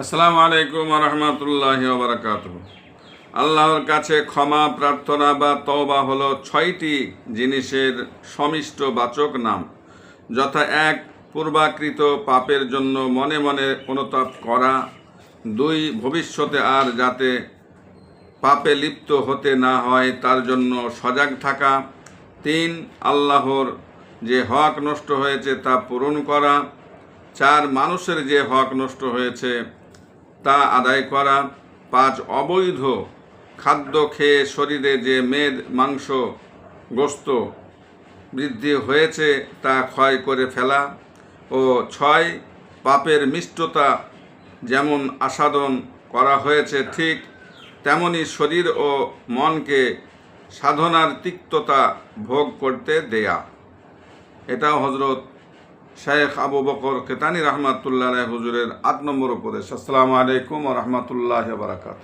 আসসালামু আলাইকুম রহমতুল্লাহ বারাকাত আল্লাহর কাছে ক্ষমা, প্রার্থনা বা তওবা হলো ছয়টি জিনিসের সমিষ্ট বাচক নাম, যথা এক, পূর্বাকৃত পাপের জন্য মনে মনে অনুতাপ করা, দুই, ভবিষ্যতে আর যাতে পাপে লিপ্ত হতে না হয় তার জন্য সজাগ থাকা, তিন, আল্লাহর যে হক নষ্ট হয়েছে তা পূরণ করা, চার, মানুষের যে হক নষ্ট হয়েছে তা আদায় করা পাঁচ অবৈধ খাদ্য খেয়ে শরীরে যে মেদ, মাংস গোস্ত বৃদ্ধি হয়েছে তা ক্ষয় করে ফেলা ও ছয় পাপের মিষ্টতা যেমন আস্বাদন করা হয়েছে ঠিক তেমনি শরীর ও মনকে সাধনার তিক্ততা ভোগ করতে দেয়া। এটাও হজরত শেখ আবু বকর কেতানি রহমাতুল্লাহ হুজুরের আট নম্বর উপদেশ। আসসালামু আলাইকুম রহমতুল্লাহ বারাকাত